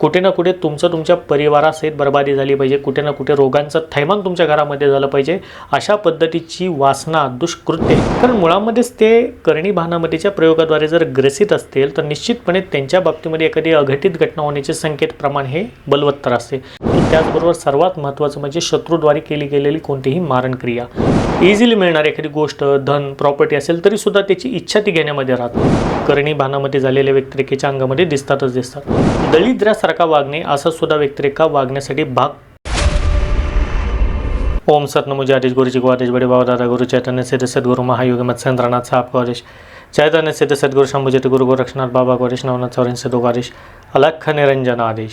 कुठे ना कुठे तुमचं तुमच्या परिवारासहित बरबादी झाली पाहिजे. कुठे ना कुठे रोगांचं थैमान तुमच्या घरामध्ये झालं पाहिजे. अशा पद्धतीची वासना दुष्कृत्य. कारण मुळामध्येच ते करणी भानामतीच्या प्रयोगाद्वारे जर ग्रसित असतील तर निश्चितपणे त्यांच्या बाबतीमध्ये एखादी अघटित घटना होण्याचे संकेत प्रमाण हे बलवत्तर असते. त्याचबरोबर सर्वात महत्त्वाचं म्हणजे शत्रूद्वारे केली गेलेली कोणतीही मारणक्रिया. इझिली मिळणारी एखादी गोष्ट धन प्रॉपर्टी असेल तरी सुद्धा त्याची इच्छा ती घेण्यामध्ये राहते. करणी भानामध्ये झालेल्या व्यक्तिरेखेच्या अंगामध्ये दिसतातच दिसतात. दलिद्रासारखा वागणे? असं सुद्धा व्यक्तिरेखा वागण्यासाठी भाग. ओम सत आदेश गुरुजी आदेश बड़े बाबा दादा गुरु चैतन्य सिद्ध सद्गुरु महायोग मत्स्येंद्रनाथ साहब को चैतन्य सिद्ध सद्गुरु शंभुजित गुरु गोरक्षनाथ बाबा को नवनाथ चौऱ्याऐंशी सिद्धो को अलख निरंजन आदेश.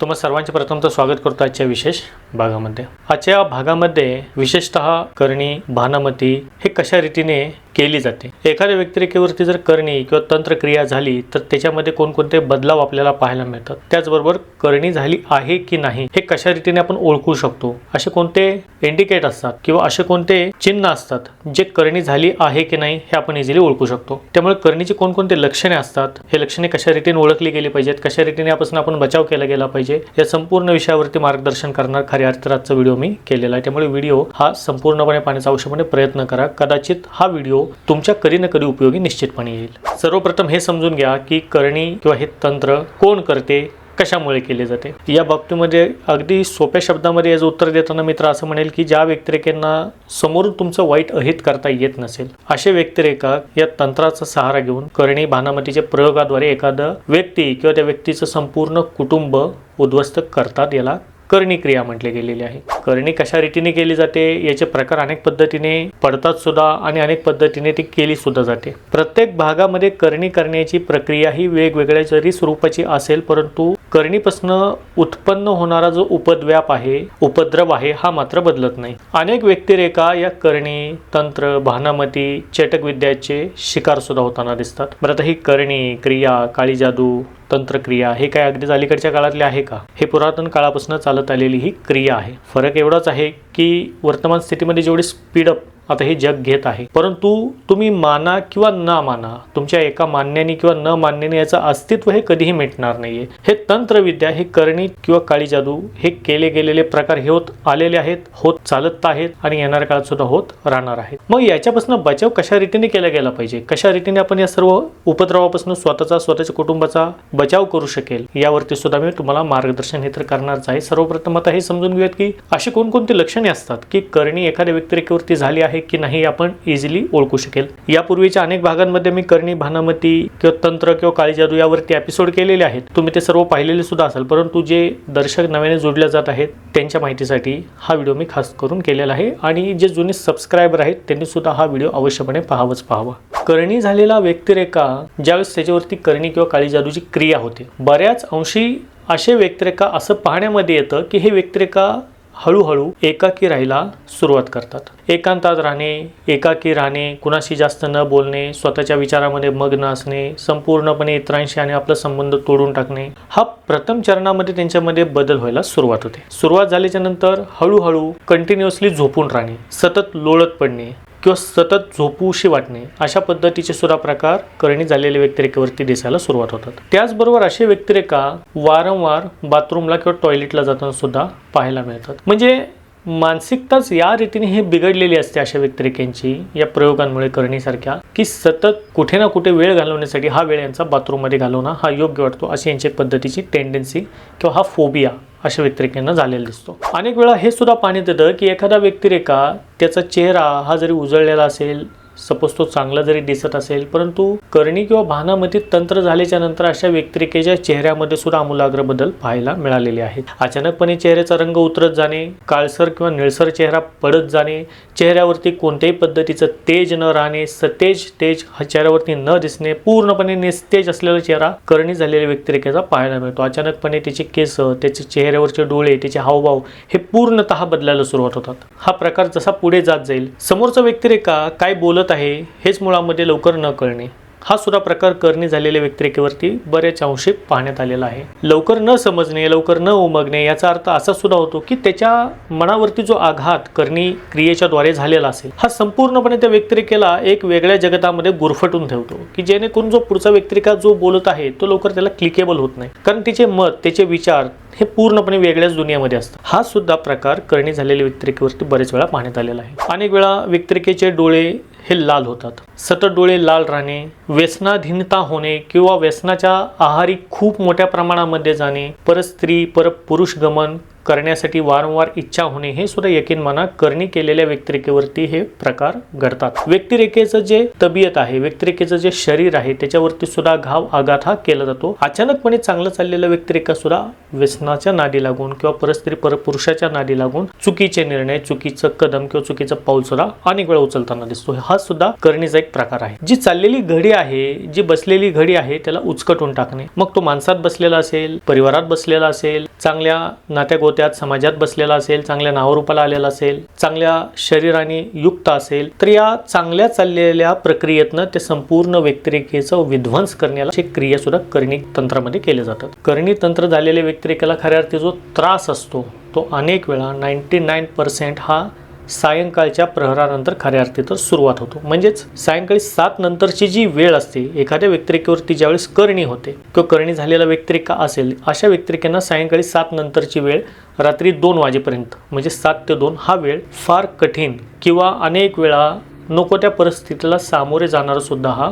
तुम्हा सर्वांचे प्रथम तर स्वागत करतो आजच्या विशेष भागामध्ये. आजच्या या भागामध्ये विशेषतः करणी भानामती हे कशा रीतीने केली जाते. एखाद्या व्यक्तिरेखेवरती जर करणी किंवा तंत्रक्रिया झाली तर त्याच्यामध्ये कोणकोणते बदलाव आपल्याला पाहायला मिळतात? त्याचबरोबर करणी झाली आहे की नाही हे कशा रीतीने आपण ओळखू शकतो? असे कोणते इंडिकेट असतात किंवा असे कोणते चिन्ह असतात जे करणी झाली आहे की नाही हे आपण इझिली ओळखू शकतो? त्यामुळे करणीची कोणकोणते लक्षणे असतात हे लक्षणे कशा रीतीने ओळखली गेली पाहिजेत कशा रीतीने यापासून आपण बचाव केला गेला पाहिजे या संपूर्ण विषयावरती मार्गदर्शन करणार खऱ्या अर्थात आजचा व्हिडिओ मी केलेला आहे. त्यामुळे व्हिडिओ हा संपूर्णपणे पाहण्याचा आवश्यकपणे प्रयत्न करा. कदाचित हा व्हिडिओ तुमच्या कधी ना कधी उपयोगी निश्चितपणे येईल. सर्वप्रथम हे समजून घ्या की करणी किंवा हे तंत्र कोण करते कशामुळे केले जाते? या बाबतीमध्ये अगदी सोप्या शब्दामध्ये याचं उत्तर देताना मित्र असं म्हणेल की ज्या व्यक्तिरेखेंना समोरून तुमचं वाईट अहित करता येत नसेल असे व्यक्तिरेखा या तंत्राचा सहारा घेऊन करणी भानामतीच्या प्रयोगाद्वारे एखादं व्यक्ती किंवा त्या व्यक्तीचं संपूर्ण कुटुंब उद्ध्वस्त करतात याला करणी क्रिया म्हटले गेलेली आहे. करणी कशा रीतीने केली जाते याचे प्रकार अनेक पद्धतीने पडतात सुद्धा आणि अनेक पद्धतीने ती केली सुद्धा जाते. प्रत्येक भागामध्ये करणी करण्याची प्रक्रिया ही वेगवेगळ्या जरी स्वरूपाची असेल परंतु करणीपासून उत्पन्न होणारा जो उपद्व्याप आहे उपद्रव आहे हा मात्र बदलत नाही. अनेक व्यक्तिरेखा या करणी तंत्र भानामती चेटक विद्याचे शिकार सुद्धा होताना दिसतात. बरं आता ही करणी क्रिया काळी जादू तंत्रक्रिया हे काय अगदीच अलीकडच्या काळातले आहे का? हे पुरातन काळापासून चालत आलेली ही क्रिया आहे. फरक एवढाच आहे की वर्तमान स्थितीमध्ये जेवढी स्पीडअप आता हे जग घेत आहे. परंतु तुम्ही माना किंवा न माना तुमच्या एका मान्याने किंवा न मान्याने याचं अस्तित्व हे कधीही मिटणार नाहीये. हे तंत्रविद्या हे करणी किंवा काळी जादू हे केले गेलेले प्रकार हे होत आलेले आहेत होत चालत आहेत आणि येणाऱ्या काळात सुद्धा होत राहणार आहेत. मग याच्यापासून बचाव कशा रीतीने केला गेला पाहिजे? कशा रीतीने आपण या सर्व उपद्रवापासून स्वतःचा स्वतःच्या कुटुंबाचा बचाव करू शकेल यावरती सुद्धा मी तुम्हाला मार्गदर्शन हे तर करणारच आहे. सर्वप्रथम आता हे समजून घेऊयात की अशी कोणकोणती लक्षणे असतात की करणी एखाद्या व्यक्तिरेखेवरती झाली आहे की नाही आपण इझिली ओळखू शकेल. यापूर्वीच्या अनेक भागांमध्ये मी करणी भानामती किंवा तंत्र किंवा काळी जादू यावरती एपिसोड केलेले आहेत. तुम्ही ते सर्व पाहिलेले सुद्धा असाल परंतु जे दर्शक नव्याने जोडले जात आहेत त्यांच्या माहितीसाठी हा व्हिडिओ मी खास करून केलेला आहे. आणि जे जुने सबस्क्रायबर आहेत त्यांनी सुद्धा हा व्हिडिओ अवश्यपणे पाहावंच पाहावा. करणी झालेला व्यक्तिरेखा ज्यावेळेस त्याच्यावरती करणी किंवा काळी जादूची क्रिया क्रिया होते बऱ्याच अंशी असे व्यक्तिरेखा असं पाहण्यामध्ये येतं की हे व्यक्तिरेखा हळूहळू एकाकी राहायला सुरुवात करतात. एकांतात राहणे एकाकी राहणे कुणाशी जास्त न बोलणे स्वतःच्या विचारामध्ये मग्न असणे संपूर्णपणे इतरांशी आणि आपला संबंध तोडून टाकणे हा प्रथम चरणामध्ये त्यांच्यामध्ये बदल व्हायला सुरुवात होते. सुरुवात झाल्याच्यानंतर हळूहळू कंटिन्युअसली झोपून राहणे सतत लोळत पडणे किंवा सतत झोपूशी वाटणे अशा पद्धतीचे सुद्धा प्रकार करणी झालेल्या व्यक्तिरेखेवरती दिसायला सुरुवात होतात. त्याचबरोबर असे व्यक्तिरेखा वारंवार बाथरूमला किंवा टॉयलेटला जाताना सुद्धा पाहायला मिळतात. म्हणजे मानसिकताच या रीतीने हे बिघडलेली असते अशा व्यक्तिरेखेंची या प्रयोगांमुळे करणीसारख्या की सतत कुठे ना कुठे वेळ घालवण्यासाठी हा वेळ यांचा बाथरूममध्ये घालवणं हा योग्य वाटतो अशी यांची एक पद्धतीची टेंडन्सी किंवा हा फोबिया अशा व्यक्तिरेखांना झालेला दिसतो. अनेक वेळा हे सुद्धा पाणी येतं की एखादा व्यक्तिरेखा त्याचा चेहरा हा जरी उजळलेला असेल सपोज तो चांगला जरी दिसत असेल परंतु करणी किंवा भानामध्ये तंत्र झाल्याच्यानंतर अशा व्यक्तिरेखेच्या चेहऱ्यामध्ये सुद्धा आमूलाग्र बदल पाहायला मिळालेले आहेत. अचानकपणे चेहऱ्याचा रंग उतरत जाणे काळसर किंवा निळसर चेहरा पडत जाणे चेहऱ्यावरती कोणत्याही पद्धतीचं तेज न राहणे सतेज तेज चेहऱ्यावरती न दिसणे पूर्णपणे निस्तेज असलेला चेहरा करणी झालेल्या व्यक्तिरेखेचा पाहायला मिळतो. अचानकपणे त्याचे केस त्याचे चेहऱ्यावरचे डोळे त्याचे हावभाव हे पूर्णतः बदलायला सुरुवात होतात. हा प्रकार जसा पुढे जात जाईल समोरचा व्यक्तिरेखा काय बोलत आहे हेच मुळामध्ये लवकर न कळणे. हा सुद्धा प्रकार करणी झालेल्या व्यक्तिरेखेवरती बऱ्याच अंशी पाहण्यात आलेला आहे. लवकर न समजणे लवकर न उमगणे याचा अर्थ असा सुद्धा होतो की त्याच्या मनावरती जो आघात करणी क्रियेच्या द्वारे झालेला असेल हा संपूर्णपणे त्या व्यक्तिरेखेला एक वेगळ्या जगतामध्ये गुरफटून ठेवतो की जेणेकरून जो पुढचा व्यक्तिरेखा जो बोलत आहे तो लवकर त्याला क्लिकेबल होत नाही. कारण तिचे मत त्याचे विचार हे पूर्णपणे वेगळ्याच दुनियामध्ये असतात. हा सुद्धा प्रकार करणी झालेल्या व्यक्तिरेखेवरती बरेच वेळा पाहण्यात आलेला आहे. अनेक वेळा व्यक्तिरेखेचे डोळे हे लाल होतात. सतत डोळे लाल राहणे व्यसनाधीनता होणे किंवा व्यसनाच्या आहारी खूप मोठ्या प्रमाणामध्ये जाणे परत स्त्री परत पुरुष गमन करण्यासाठी वारंवार इच्छा होणे हे सुद्धा यकीन मना करणी केलेल्या व्यक्तिरेखेवरती हे प्रकार घडतात. व्यक्तिरेखेचं जे तबियत आहे व्यक्तिरेखेचं जे शरीर आहे त्याच्यावरती सुद्धा घाव आघात हा केला जातो. अचानकपणे चांगलं चाललेलं व्यक्तिरेखा सुद्धा व्यसनाच्या नादी लागून किंवा परस्त्री परपुरुषाच्या नादी लागून चुकीचे निर्णय चुकीचं कदम किंवा चुकीचं पाऊल सुद्धा अनेक वेळा उचलताना दिसतो. हा सुद्धा करणीचा एक प्रकार आहे. जी चाललेली घडी आहे जी बसलेली घडी आहे त्याला उचकटून टाकणे. मग तो माणसात बसलेला असेल परिवारात बसलेला असेल चांगल्या नात्या त्यात समाजात बसलेला असेल चांगल्या नावरूपाला आलेला असेल चांगल्या शरीराने युक्त असेल तर या चांगल्या चाललेल्या प्रक्रियेतनं ते संपूर्ण व्यक्तिरेखेचा विध्वंस करण्याला अशी क्रिया सुद्धा करणी तंत्रामध्ये केले जातात. करणी तंत्र झालेल्या व्यक्तिरेखेला खऱ्या अर्थी जो त्रास असतो तो अनेक वेळा नाईन्टी नाईन पर्सेंट हा सायंकाळच्या प्रहरानंतर खऱ्या अर्थी तर सुरुवात होतो. म्हणजेच सायंकाळी सात नंतरची जी वेळ असते एखाद्या व्यक्तिरेखेवरती ज्यावेळेस करणी होते किंवा करणी झालेला व्यक्तिरेखा असेल अशा व्यक्तिरेखांना सायंकाळी सात नंतरची वेळ रात्री दोन वाजेपर्यंत म्हणजे सात ते दोन हा वेळ फार कठीण किंवा अनेक वेळा नको त्या परिस्थितीला सामोरे जाणारा सुद्धा हा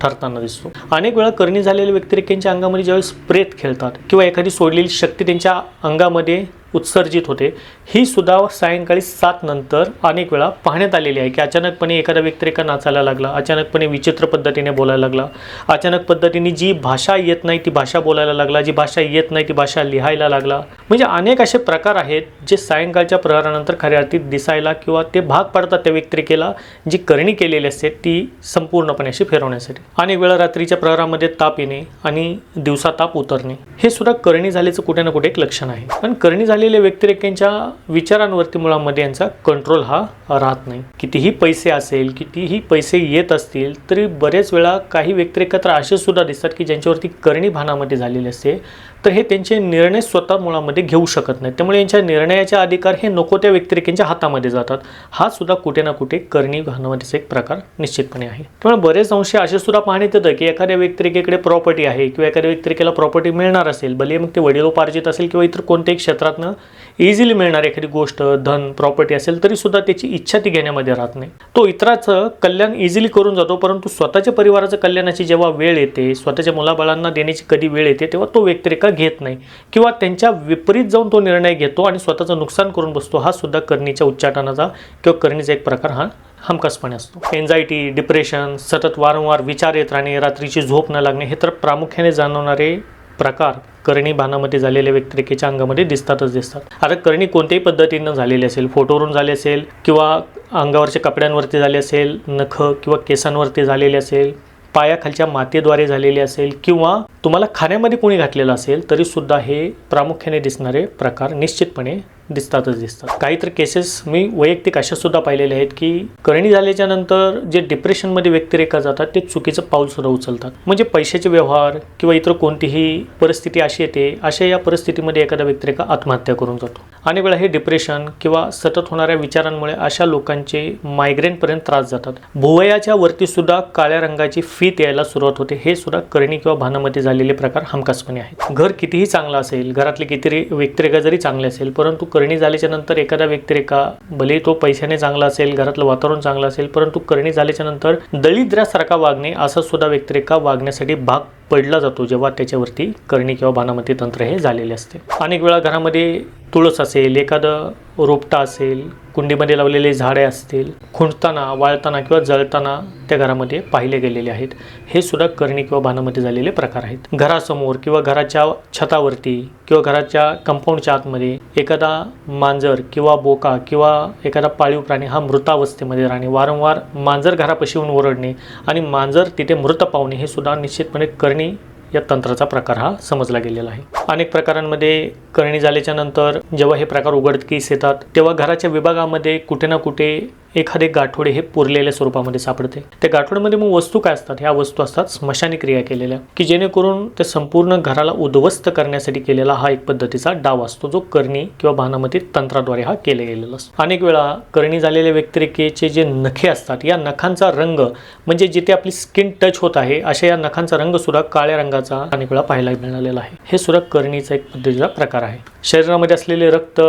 ठरताना दिसतो. अनेक वेळा करणी झालेल्या व्यक्तिरेखेंच्या अंगामध्ये ज्यावेळेस प्रेत खेळतात किंवा एखादी सोडलेली शक्ती त्यांच्या अंगामध्ये उत्सर्जित होते. ही सुद्धा सायंकाळी सात नंतर अनेक वेळा पाहण्यात आलेली आहे की अचानकपणे एखादा व्यक्तिरेखा नाचायला लागला अचानकपणे विचित्र पद्धतीने बोलायला लागला अचानक पद्धतीने जी भाषा येत नाही ती भाषा बोलायला लागला जी भाषा येत नाही ती भाषा लिहायला लागला. म्हणजे अनेक असे प्रकार आहेत जे सायंकाळच्या प्रहारानंतर खऱ्या अर्थी दिसायला किंवा ते भाग पडतात त्या व्यक्तिरेखेला जी करणी केलेली असते ती संपूर्णपणे अशी फिरवण्यासाठी. अनेक वेळा रात्रीच्या प्रहारामध्ये ताप येणे आणि दिवसा ताप उतरणे. हे सुद्धा करणी झाल्याचं कुठे ना कुठे एक लक्षण आहे. पण करणी झाली झालेल्या व्यक्तिरेखांच्या विचारांवरती मुळामध्ये यांचा कंट्रोल हा राहत नाही. कितीही पैसे असेल कितीही पैसे येत असतील तरी बरेच वेळा काही व्यक्तिरेखा तर असे सुद्धा दिसतात की ज्यांच्यावरती करणी भानामध्ये झालेली असते. तर हे त्यांचे निर्णय स्वतः मुळामध्ये घेऊ शकत नाहीत. त्यामुळे यांच्या निर्णयाचे अधिकार हे नको त्या व्यक्तिरेखेंच्या हातामध्ये जातात. हा सुद्धा कुठे ना कुठे करणी भानामध्येच एक प्रकार निश्चितपणे आहे. त्यामुळे बरेच अंश असे सुद्धा पाहण्यात येतं की एखाद्या व्यक्तिरेखेकडे प्रॉपर्टी आहे किंवा एखाद्या व्यक्तिरेखेला प्रॉपर्टी मिळणार असेल भले मग ते वडिलोपार्जित असेल किंवा इतर कोणत्याही क्षेत्रातनं इझिली मिळणार एखादी गोष्ट धन प्रॉपर्टी असेल तरी सुद्धा त्याची इच्छा ती घेण्यामध्ये राहत नाही. तो इतराचं कल्याण इझिली करून जातो परंतु स्वतःच्या परिवाराचं कल्याणाची जेव्हा वेळ येते स्वतःच्या मुलाबाळांना देण्याची कधी वेळ येते तेव्हा तो व्यक्तिरेखा घेत नाही किंवा त्यांच्या विपरीत जाऊन तो निर्णय घेतो आणि स्वतःचं नुकसान करून बसतो हा सुद्धा करणीच्या उच्चाटनाचा किंवा करणीचा एक प्रकार हा हमखासपणे असतो. एन्झायटी डिप्रेशन सतत वारंवार विचार येत राहणे रात्रीची झोप न लागणे हे तर प्रामुख्याने जाणवणारे प्रकार करणी भानामध्ये झालेल्या व्यक्तिरेखेच्या अंगामध्ये दिसतातच दिसतात. आता करणी कोणत्याही पद्धतीनं झालेली असेल फोटोवरून झाली असेल किंवा अंगावरच्या कपड्यांवरती झाली असेल नख किंवा केसांवरती झालेली असेल पायाखालच्या मातेद्वारे झालेली असेल किंवा तुम्हाला खाण्यामध्ये कोणी घातलेलं असेल तरीसुद्धा हे प्रामुख्याने दिसणारे प्रकार निश्चितपणे दिसतातच दिसतात. काही तर केसेस मी वैयक्तिक अशासुद्धा पाहिलेल्या आहेत की करणी झाल्याच्यानंतर जे डिप्रेशनमध्ये व्यक्तिरेखा जातात ते चुकीचं पाऊल सुद्धा उचलतात. म्हणजे पैशाचे व्यवहार किंवा इतर कोणतीही परिस्थिती अशी येते अशा या परिस्थितीमध्ये एखादा व्यक्तिरेखा आत्महत्या करून जातो. अनेक वेळा हे डिप्रेशन किंवा सतत होणाऱ्या विचारांमुळे अशा लोकांचे मायग्रेनपर्यंत त्रास जातात. भुवयाच्या वरती सुद्धा काळ्या रंगाची फीत यायला सुरुवात होते. हे सुद्धा करणी किंवा भानामध्ये झालेले प्रकार हमखासपणे आहेत. घर कितीही चांगलं असेल घरातले किती व्यक्तिरेखा जरी चांगले असेल परंतु करणी झाल्याच्यानंतर एखादा व्यक्तिरेखा भले तो पैशाने चांगला असेल घरातलं वातावरण चांगलं असेल परंतु करणी झाल्याच्यानंतर दलिद्रासारखा वागणे असं सुद्धा व्यक्तिरेखा वागण्यासाठी भाग पडला जातो जेव्हा त्याच्यावरती करणी किंवा भानामती तंत्र हे झालेले असते. अनेक वेळा घरामध्ये तुळस असेल एखादं रोपटा असेल कुंडीमध्ये लावलेले झाडे असतील खुंटताना वाळताना किंवा जळताना त्या घरामध्ये पाहिले गेलेले आहेत. हे सुद्धा करणी किंवा भानामध्ये झालेले प्रकार आहेत. घरासमोर किंवा घराच्या छतावरती किंवा घराच्या कंपाऊंडच्या आतमध्ये एखादा मांजर किंवा बोका किंवा एखादा पाळीव प्राणी हा मृतावस्थेमध्ये राहणे वारंवार मांजर घरापाशी येऊन ओरडणे आणि मांजर तिथे मृत पावणे हे सुद्धा निश्चितपणे करणी या तंत्राचा प्रकार हा समजला गेलेला आहे. अनेक प्रकारांमध्ये करणी झाल्याच्यानंतर जेव्हा हे प्रकार उघडकीस येतात तेव्हा घराच्या विभागामध्ये कुठे ना कुठे एखादे गाठोडे हे पुरलेल्या स्वरूपामध्ये सापडते. त्या गाठोड्यामध्ये मग वस्तू काय असतात? ह्या वस्तू असतात स्मशानी क्रिया केलेल्या की जेणेकरून ते संपूर्ण घराला उद्ध्वस्त करण्यासाठी केलेला हा एक पद्धतीचा डाव असतो जो करणी किंवा भानामती तंत्राद्वारे हा केला गेलेला असतो. अनेक वेळा करणी झालेल्या व्यक्तिरेखेचे जे नखे असतात या नखांचा रंग म्हणजे जिथे आपली स्किन टच होत आहे अशा या नखांचा रंग सुद्धा काळ्या रंगाचा अनेक वेळा पाहायला मिळालेला आहे. हे सुद्धा करणीचा एक पद्धतीचा प्रकार आहे. शरीरामध्ये असलेले रक्त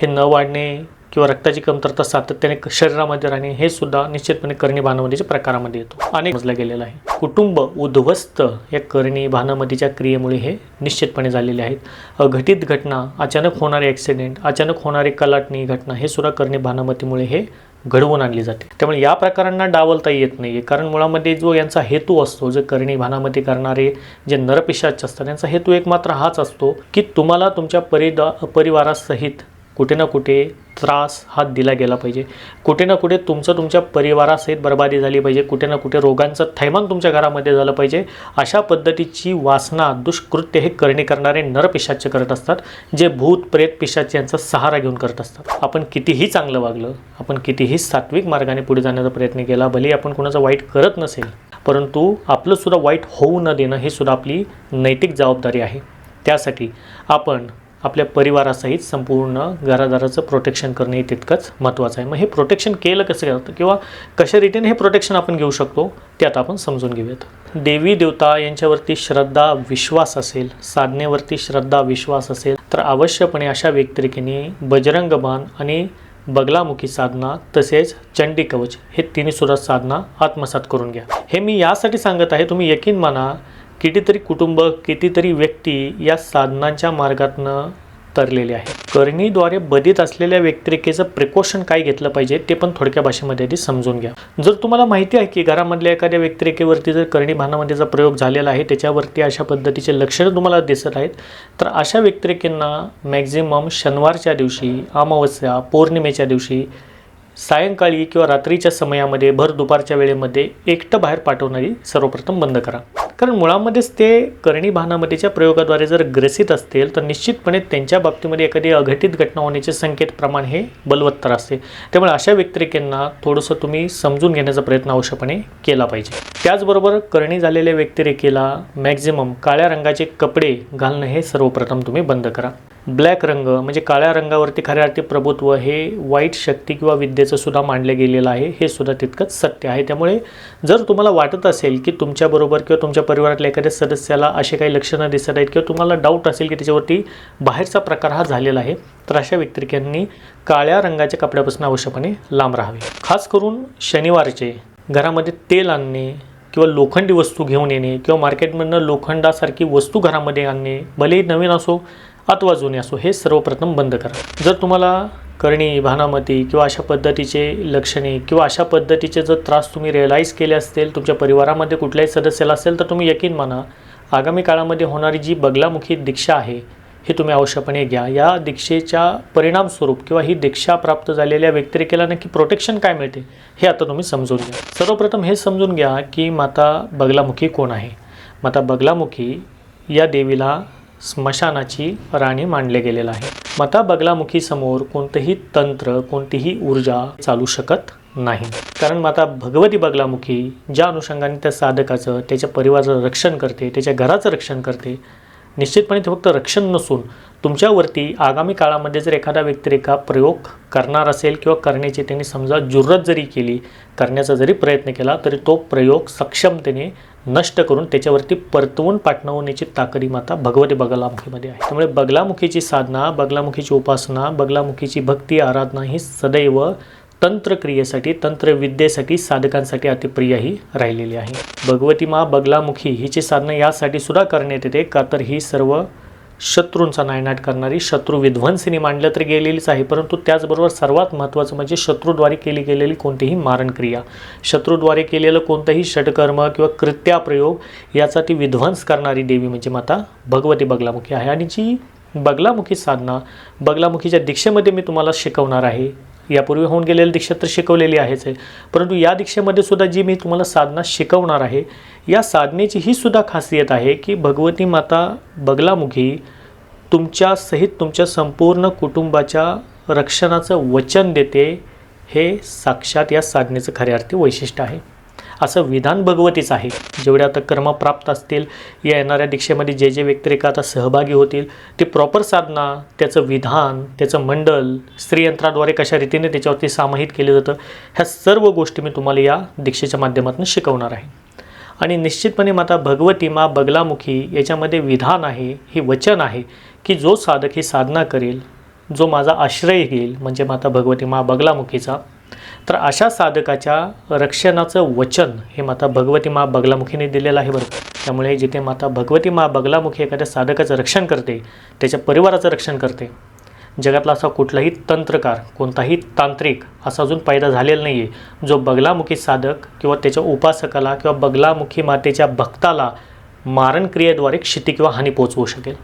हे न वाढणे किंवा रक्ताची कमतरता सातत्याने शरीरामध्ये राहणे हे सुद्धा निश्चितपणे करणी भानामतीच्या प्रकारामध्ये येतो. अनेक मजला गेलेला आहे. कुटुंब उद्ध्वस्त या करणी भानामतीच्या क्रियेमुळे हे निश्चितपणे झालेले आहेत. अघटित घटना अचानक होणारे ॲक्सिडेंट अचानक होणारे कलाटणी घटना हे सुद्धा करणी भानामतीमुळे हे घडवून आणली जाते. त्यामुळे या प्रकारांना डावलता येत नाही आहे कारण मुळामध्ये जो यांचा हेतू असतो जे करणी भानामध्ये करणारे जे नरपिशाच असतात त्यांचा हेतू एक मात्र हाच असतो की तुम्हाला तुमच्या परिदा परिवारासहित कुठे ना कुठे त्रास हा दिला गेला पाहिजे. कुठे ना कुठे तुमचं तुमच्या परिवारासहित बरबादी झाली पाहिजे. कुठे ना कुठे रोगांचं थैमान तुमच्या घरामध्ये झालं पाहिजे. अशा पद्धतीची वासना दुष्कृत्य हे करणे करणारे नरपिशाच्य करत असतात जे भूत प्रेत पिशाच यांचा सहारा घेऊन करत असतात. आपण कितीही चांगलं वागलं आपण कितीही सात्विक मार्गाने पुढे जाण्याचा प्रयत्न केला भले आपण कुणाचं वाईट करत नसेल परंतु आपलंसुद्धा वाईट होऊ न देणं हे सुद्धा आपली नैतिक जबाबदारी आहे. त्यासाठी आपण आपल्या परिवारासहित संपूर्ण घरादाराचं प्रोटेक्शन करणे हे तितकंच महत्त्वाचं आहे. मग हे प्रोटेक्शन केलं कसं जातं किंवा कशा रीतीने हे प्रोटेक्शन आपण घेऊ शकतो? ते आता आपण समजून घेऊयात. देवी देवता यांच्यावरती श्रद्धा विश्वास असेल साधनेवरती श्रद्धा विश्वास असेल तर अवश्यपणे अशा व्यक्तिरेखेने बजरंग बाण आणि बगलामुखी साधना तसेच चंडी कवच हे तिन्ही सुद्धा साधना आत्मसात करून घ्या. हे मी यासाठी सांगत आहे तुम्ही यकीन माना कितीतरी कुटुंब कितीतरी व्यक्ती या साधनांच्या मार्गातनं तरलेले आहे करणीद्वारे बधित असलेल्या व्यक्तिरेखेचं प्रिकॉशन काय घेतलं पाहिजे ते पण थोडक्या भाषेमध्ये आधी समजून घ्या. जर तुम्हाला माहिती आहे की घरामधल्या एखाद्या व्यक्तिरेखेवरती जर करणी भानामध्येचा प्रयोग झालेला आहे त्याच्यावरती अशा पद्धतीचे लक्षणं तुम्हाला दिसत आहेत तर अशा व्यक्तिरेखेंना मॅक्झिमम शनिवारच्या दिवशी अमावस्या पौर्णिमेच्या दिवशी सायंकाळी किंवा रात्रीच्या समयामध्ये भर दुपारच्या वेळेमध्ये एकटं बाहेर पाठवणारी सर्वप्रथम बंद करा. कारण मुळामध्येच ते करणी भानामतीच्या प्रयोगाद्वारे जर ग्रसित असतील तर निश्चितपणे त्यांच्या बाबतीमध्ये एखादी अघटित घटना होण्याचे संकेत प्रमाण हे बलवत्तर असते. त्यामुळे अशा व्यक्तिरेखेंना थोडंसं तुम्ही समजून घेण्याचा प्रयत्न अवश्यपणे केला पाहिजे. त्याचबरोबर करणी झालेल्या व्यक्तिरेखेला मॅक्झिमम काळ्या रंगाचे कपडे घालणं हे सर्वप्रथम तुम्ही बंद करा. ब्लॅक रंग म्हणजे काळ्या रंगावरती खऱ्या अर्थी प्रभुत्व हे वाईट शक्ती किंवा विद्येचं सुद्धा मांडलं गेलेलं आहे हे सुद्धा तितकंच सत्य आहे. त्यामुळे जर तुम्हाला वाटत असेल की तुमच्याबरोबर किंवा तुमच्या परिवारातल्या एखाद्या सदस्याला असे काही लक्षणं दिसत आहेत किंवा तुम्हाला डाऊट असेल की त्याच्यावरती बाहेरचा प्रकार हा झालेला आहे तर अशा व्यक्तिरेखांनी काळ्या रंगाच्या कपड्यापासून आवश्यकपणे लांब राहावे. खास करून शनिवारचे घरामध्ये तेल आणणे किंवा लोखंडी वस्तू घेऊन येणे किंवा मार्केटमधनं लोखंडासारखी वस्तू घरामध्ये आणणे भलेही नवीन असो अथवा जुने असो हे सर्वप्रथम बंद करा. जर तुम्हाला करणी भानामती किंवा अशा पद्धतीचे लक्षणे किंवा अशा पद्धतीचे जर त्रास तुम्ही रिअलाईज केले असतील तुमच्या परिवारामध्ये कुठल्याही सदस्याला असेल तर तुम्ही यकीन माना आगामी काळामध्ये होणारी जी बगलामुखी दीक्षा आहे हे तुम्ही अवश्यपणे घ्या. या दीक्षेच्या परिणामस्वरूप किंवा ही दीक्षा प्राप्त झालेल्या व्यक्तिरेखेला नक्की प्रोटेक्शन काय मिळते हे आता तुम्ही समजून घ्या. सर्वप्रथम हे समजून घ्या की माता बगलामुखी कोण आहे? माता बगलामुखी या देवीला स्मशानाची राणी मानले गेलेलं आहे. मता बगलामुखी समोर कोणतंही तंत्र कोणतीही ऊर्जा चालू शकत नाही. कारण माता भगवती बगलामुखी ज्या अनुषंगाने त्या साधकाचं त्याच्या परिवाराचं रक्षण करते त्याच्या घराचं रक्षण करते निश्चितपणे ते फक्त रक्षण नसून तुमच्यावरती आगामी काळामध्ये जर एखादा व्यक्तिरेखा प्रयोग करणार असेल किंवा करण्याची त्यांनी समजा जुर्रत जरी केली करण्याचा जरी प्रयत्न केला तरी तो प्रयोग सक्षमतेने नष्ट करून त्याच्यावरती परतवून पाठवण्याची ताकदी माता भगवती बगलामुखीमध्ये आहे. त्यामुळे बगलामुखीची साधना बगलामुखीची उपासना बगलामुखीची भक्ती आराधना ही सदैव तंत्रक्रियेसाठी तंत्रविद्येसाठी साधकांसाठी अतिप्रिय ही राहिलेली आहे. भगवती मा बगलामुखी हिची साधना यासाठी सुद्धा करण्यात येते का तर ही सर्व शत्रूंचा नायनाट करणारी शत्रू विध्वंसिनी मांडलं तर गेलेलीच आहे परंतु त्याचबरोबर सर्वात महत्त्वाचं म्हणजे शत्रूद्वारे केली गेलेली कोणतीही मारणक्रिया. शत्रूद्वारे केलेलं कोणतंही षटकर्म किंवा कृत्याप्रयोग याचा ती विध्वंस करणारी देवी म्हणजे माता भगवती बगलामुखी आहे. आणि जी बगलामुखी साधना बगलामुखीच्या दीक्षेमध्ये मी तुम्हाला शिकवणार आहे यापूर्वी होऊन गेलेली दीक्षा तर शिकवलेली आहेच आहे. परंतु या दीक्षेमध्ये सुद्धा जी मी तुम्हाला साधना शिकवणार आहे या साधनेची ही सुद्धा खासियत आहे की भगवती माता बगलामुखी तुमच्या सहित तुमच्या संपूर्ण कुटुंबाच्या रक्षणाचं वचन देते हे साक्षात या साधनेचं खऱ्या अर्थी वैशिष्ट्य आहे. असं विधान भगवतीच आहे. जेवढे आता कर्म प्राप्त असतील या येणाऱ्या दीक्षेमध्ये जे जे व्यक्तिरेखा आता सहभागी होतील ते प्रॉपर साधना त्याचं विधान त्याचं मंडल स्त्रीयंत्राद्वारे कशा रीतीने त्याच्यावरती समाहित केलं जातं ह्या सर्व गोष्टी मी तुम्हाला या दीक्षेच्या माध्यमातून शिकवणार आहे. आणि निश्चितपणे माता भगवती मा बगलामुखी याच्यामध्ये विधान आहे हे वचन आहे की जो साधक ही साधना करेल जो माझा आश्रय घेईल म्हणजे माता भगवती मा बगलामुखीचा तर अशा साधकाच्या रक्षणाचं वचन हे माता भगवती मा बगलामुखीने दिलेलं आहे बरं. त्यामुळे जिथे माता भगवती मा बगलामुखी एखाद्या साधकाचं रक्षण करते त्याच्या परिवाराचं रक्षण करते. जगातला असा कुठलाही तंत्रकार कोणताही तांत्रिक असा अजून पैदा झालेला नाही आहे जो बगलामुखी साधक किंवा त्याच्या उपासकाला किंवा बगलामुखी मातेच्या भक्ताला मारण क्रियेद्वारे क्षिती किंवा हानी पोचवू शकेल.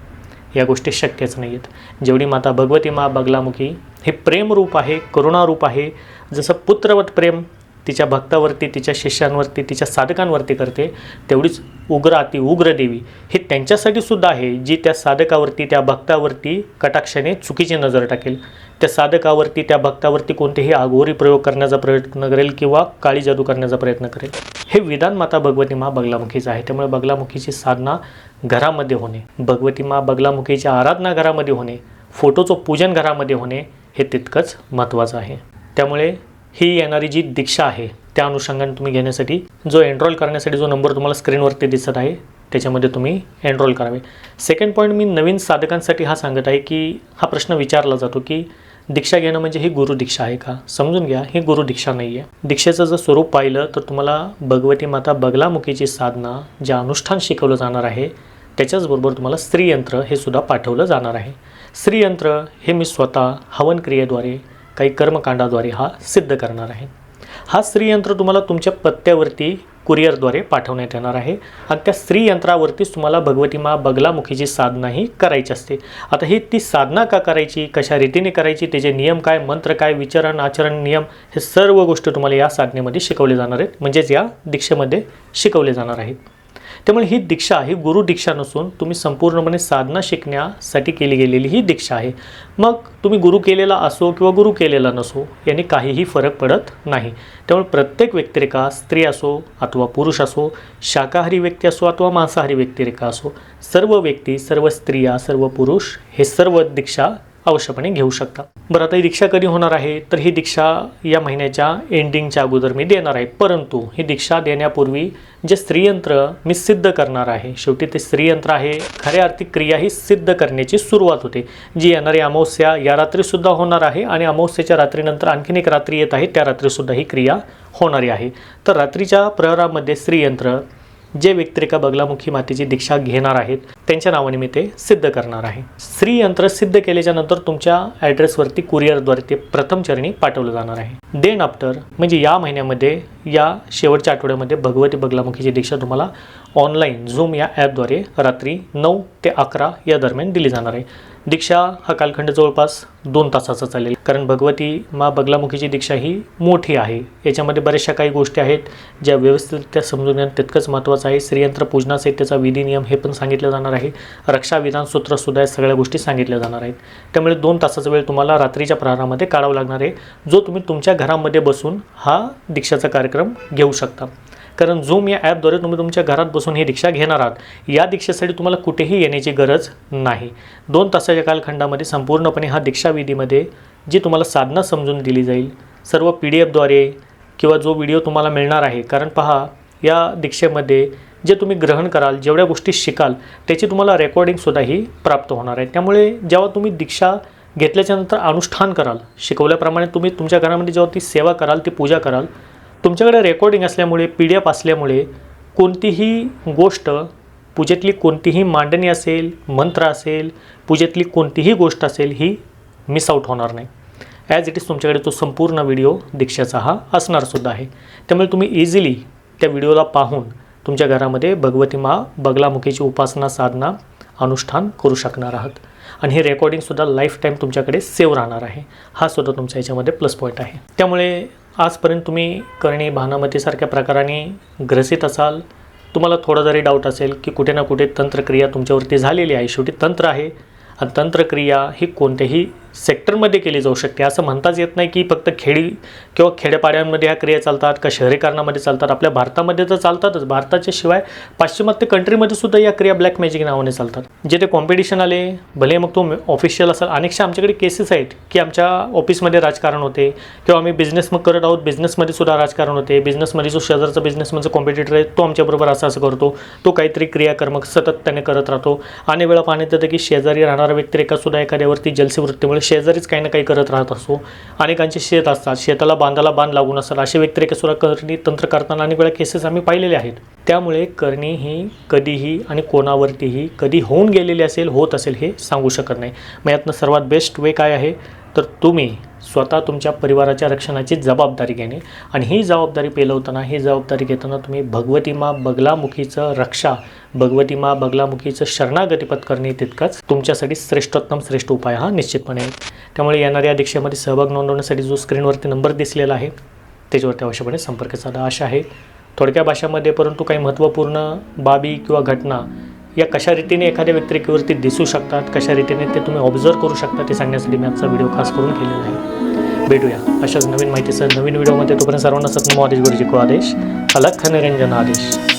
या गोष्टी शक्यच नाही आहेत जेवढी माता भगवती मा बगलामुखी हे प्रेमरूप आहे करुणारूप आहे जसं पुत्रवत प्रेम तिच्या भक्तावरती तिच्या शिष्यांवरती तिच्या साधकांवरती करते तेवढीच उग्र अति उग्र देवी हे त्यांच्यासाठी सुद्धा आहे जी त्या साधकावरती त्या भक्तावरती कटाक्षाने चुकीची नजर टाकेल. त्या साधकावरती त्या भक्तावरती कोणतेही आगोरी प्रयोग करण्याचा प्रयत्न करेल किंवा काळी जादू करण्याचा प्रयत्न करेल. हे विधान माता भगवती मा बगलामुखीचं आहे. त्यामुळे बगलामुखीची साधना घरामध्ये होणे भगवती मा बगलामुखीची आराधना घरामध्ये होणे फोटोचं पूजन घरामध्ये होणे हे तितकंच महत्त्वाचं आहे. त्यामुळे ही येणारी जी दीक्षा आहे त्या अनुषंगाने तुम्ही घेण्यासाठी जो एनरोल करण्यासाठी जो नंबर तुम्हाला स्क्रीनवरती दिसत आहे त्याच्यामध्ये तुम्ही एनरोल करावे. सेकंड पॉईंट मी नवीन साधकांसाठी हा सांगत आहे की हा प्रश्न विचारला जातो की दीक्षा घेणं म्हणजे ही गुरुदीक्षा आहे का? समजून घ्या ही गुरुदीक्षा नाही आहे दीक्षेचं जर स्वरूप पाहिलं तर तुम्हाला भगवती माता बगलामुखीची साधना जे अनुष्ठान शिकवलं जाणार आहे त्याच्याचबरोबर तुम्हाला स्त्रीयंत्र हे सुद्धा पाठवलं जाणार आहे. स्त्रीयंत्र हे मी स्वतः हवन क्रियेद्वारे काही कर्मकांडाद्वारे हा सिद्ध करणार आहे. हा स्त्रीयंत्र तुम्हाला तुमच्या पत्त्यावरती कुरिअरद्वारे पाठवण्यात येणार आहे. आणि त्या स्त्रीयंत्रावरतीच तुम्हाला भगवती मा बगलामुखीची साधनाही करायची असते. आता ही ती साधना का करायची कशा रीतीने करायची त्याचे नियम काय मंत्र काय विचारण आचरण नियम हे सर्व गोष्टी तुम्हाला या साधनेमध्ये शिकवले जाणार आहेत. म्हणजेच या दीक्षेमध्ये शिकवले जाणार आहेत. त्यामुळे ही दीक्षा ही गुरु दीक्षा नसून तुम्ही संपूर्णपणे साधना शिकण्यासाठी केली गेलेली ही दीक्षा आहे. मग तुम्ही गुरु केलेला असो किंवा गुरु केलेला नसो याने काहीही फरक पडत नाही. त्यामुळे प्रत्येक व्यक्तिरेखा स्त्री असो अथवा पुरुष असो शाकाहारी व्यक्ती असो अथवा मांसाहारी व्यक्तिरेखा असो सर्व व्यक्ती सर्व स्त्रिया सर्व पुरुष हे सर्व दीक्षा अवश्यपणे घेऊ शकता. बरं आता ही दीक्षा कधी होणार आहे? तर ही दीक्षा या महिन्याच्या एंडिंगच्या अगोदर मी देणार आहे. परंतु ही दीक्षा देण्यापूर्वी जे स्त्रीयंत्र मी सिद्ध करणार आहे शेवटी ते स्त्रीयंत्र आहे. खऱ्या अर्थी क्रिया ही सिद्ध करण्याची सुरुवात होते. जी येणारी अमावस्या या रात्रीसुद्धा होणार आहे आणि अमावस्याच्या रात्रीनंतर आणखीन एक रात्री येत आहे. त्या रात्रीसुद्धा ही क्रिया होणारी आहे. तर रात्रीच्या प्रहरामध्ये स्त्रीयंत्र जे व्यक्तिरेखा बगलामुखी मातेची दीक्षा घेणार आहेत त्यांच्या नावाने मी ते सिद्ध करणार आहे. स्त्री यंत्र सिद्ध केल्याच्यानंतर तुमच्या ॲड्रेसवरती कुरिअरद्वारे ते प्रथम चरणी पाठवलं जाणार आहे. देन आफ्टर म्हणजे या महिन्यामध्ये या शेवटच्या आठवड्यामध्ये भगवती बगलामुखीची दीक्षा तुम्हाला ऑनलाईन झूम या ॲपद्वारे रात्री नऊ ते अकरा या दरम्यान दिली जाणार आहे. दीक्षा हा कालखंड जवळपास दोन तासाचा चालेल. कारण भगवती मा बगलामुखीची दीक्षा ही मोठी आहे. याच्यामध्ये बऱ्याचशा काही गोष्टी आहेत ज्या व्यवस्थितरित्या समजून घेणं तितकंच महत्त्वाचं आहे. श्रीयंत्र पूजनाचे त्याचा विधी नियम हे पण सांगितलं जाणार आहे. रक्षाविधान सूत्रसुद्धा या सगळ्या गोष्टी सांगितल्या जाणार आहेत. त्यामुळे दोन तासाचा वेळ तुम्हाला रात्रीच्या प्रहारामध्ये काढावा लागणार आहे. जो तुम्ही तुमच्या घरामध्ये बसून हा दीक्षाचा कार्यक्रम घेऊ शकता. कारण झूम या ॲपद्वारे तुम्ही तुमच्या घरात बसून ही दीक्षा घेणार आहात. या दीक्षेसाठी तुम्हाला कुठेही येण्याची गरज नाही. दोन तासाच्या कालखंडामध्ये संपूर्णपणे हा दीक्षाविधीमध्ये जी तुम्हाला साधना समजून दिली जाईल सर्व पी डी एफद्वारे किंवा जो व्हिडिओ तुम्हाला मिळणार आहे कारण पहा या दीक्षेमध्ये जे तुम्ही ग्रहण कराल जेवढ्या गोष्टी शिकाल त्याची तुम्हाला रेकॉर्डिंगसुद्धाही प्राप्त होणार आहे. त्यामुळे जेव्हा तुम्ही दीक्षा घेतल्याच्यानंतर अनुष्ठान कराल शिकवल्याप्रमाणे तुम्ही तुमच्या घरामध्ये जेव्हा ती सेवा कराल ती पूजा कराल तुमच्याकडे रेकॉर्डिंग असल्यामुळे पी डी एफ असल्यामुळे कोणतीही गोष्ट पूजेतली कोणतीही मांडणी असेल मंत्र असेल पूजेतली कोणतीही गोष्ट असेल ही मिस आऊट होणार नाही. ॲज इट इज तुमच्याकडे तो संपूर्ण व्हिडिओ दीक्षाचा हा असणारसुद्धा आहे. त्यामुळे तुम्ही इझिली त्या व्हिडिओला पाहून तुमच्या घरामध्ये भगवती मा बगलामुखीची उपासना साधना अनुष्ठान करू शकणार आहात. आणि हे रेकॉर्डिंगसुद्धा लाईफ टाईम तुमच्याकडे सेव्ह राहणार आहे. हा सुद्धा तुमच्या याच्यामध्ये प्लस पॉईंट आहे. त्यामुळे आजपर्यंत तुम्ही करणी भानामतीसारख्या प्रकाराने ग्रसित असाल तुम्हाला थोडा जरी डाऊट असेल की कुठे ना कुठे तंत्रक्रिया तुमच्यावरती झालेली आहे. शेवटी तंत्र आहे आणि तंत्रक्रिया ही कोणत्याही सेक्टरमध्ये केली जाऊ शकते. असं म्हणताच येत नाही की फक्त खेडी किंवा खेड्यापाड्यांमध्ये ह्या क्रिया चालतात का शहरीकरणामध्ये चालतात. आपल्या भारतामध्ये तर चालतातच. भारताच्या शिवाय पाश्चिमात्य कंट्रीमध्ये सुद्धा या क्रिया ब्लॅक मॅजिक नावाने चालतात. जे ते कॉम्पिटिशन आले भले मग तो ऑफिशियल असेल. अनेकशा आमच्याकडे केसेस आहेत की आमच्या ऑफिसमध्ये राजकारण होते किंवा आम्ही बिझनेस मग करत आहोत. बिझनेसमध्ये सुद्धा राजकारण होते. बिझनेसमध्ये जो शेजारचा बिझनेसमधचा कॉम्पिटिटर म्हणजे आहे तो आमच्याबरोबर असं असं करतो. तो काहीतरी क्रियाकर्म सतत त्याने करत राहतो. आणि वेळा पाहण्यात येतं की शेजारी राहणारा व्यक्तिरेखासुद्धा एखाद्यावरती जलसी वृत्तीमुळे शेजारीच काही ना काही करत राहत असतो अनेकांचे शेत असतात. शेताला बांधाला बांध लागून असतात. असे व्यक्तिरेखासुद्धा करणी तंत्र करताना अनेक वेळा केसेस आम्ही पाहिलेले आहेत. त्यामुळे करणी ही कधीही आणि कोणावरतीही कधी होऊन गेलेली असेल होत असेल हे सांगू शकत नाही. मग यातनं सर्वात बेस्ट वे काय आहे? तर तुम्ही स्वतः तुमच्या परिवाराच्या रक्षणाची जबाबदारी घेणे आणि ही जबाबदारी पेलवताना ही जबाबदारी घेताना तुम्ही भगवती मा बगलामुखीचं रक्षा भगवती मा बगलामुखीचं शरणागतीपत करणे तितकाच तुमच्यासाठी श्रेष्ठोत्तम श्रेष्ठ उपाय हा निश्चितपणे. आहे त्यामुळे येणाऱ्या दीक्षेमध्ये सहभाग नोंदवण्यासाठी जो स्क्रीनवरती नंबर दिसलेला आहे त्याच्यावरती अवश्यपणे संपर्क साधा. आशा आहे थोडक्या भाषामध्ये परंतु काही महत्त्वपूर्ण बाबी किंवा घटना या कशा रीतीने एखाद्या व्यक्तिरेखेवरती दिसू शकतात कशा रीतीने ते तुम्ही ऑब्झर्व करू शकता ते सांगण्यासाठी मी आजचा व्हिडिओ खास करून केलेला आहे. भेटूया अशाच नवीन माहितीसह नवीन व्हिडिओमध्ये तोपर्यंत सर्वांना सत्नम आदेश गुरुजी को आदेश अलख निरंजन आदेश.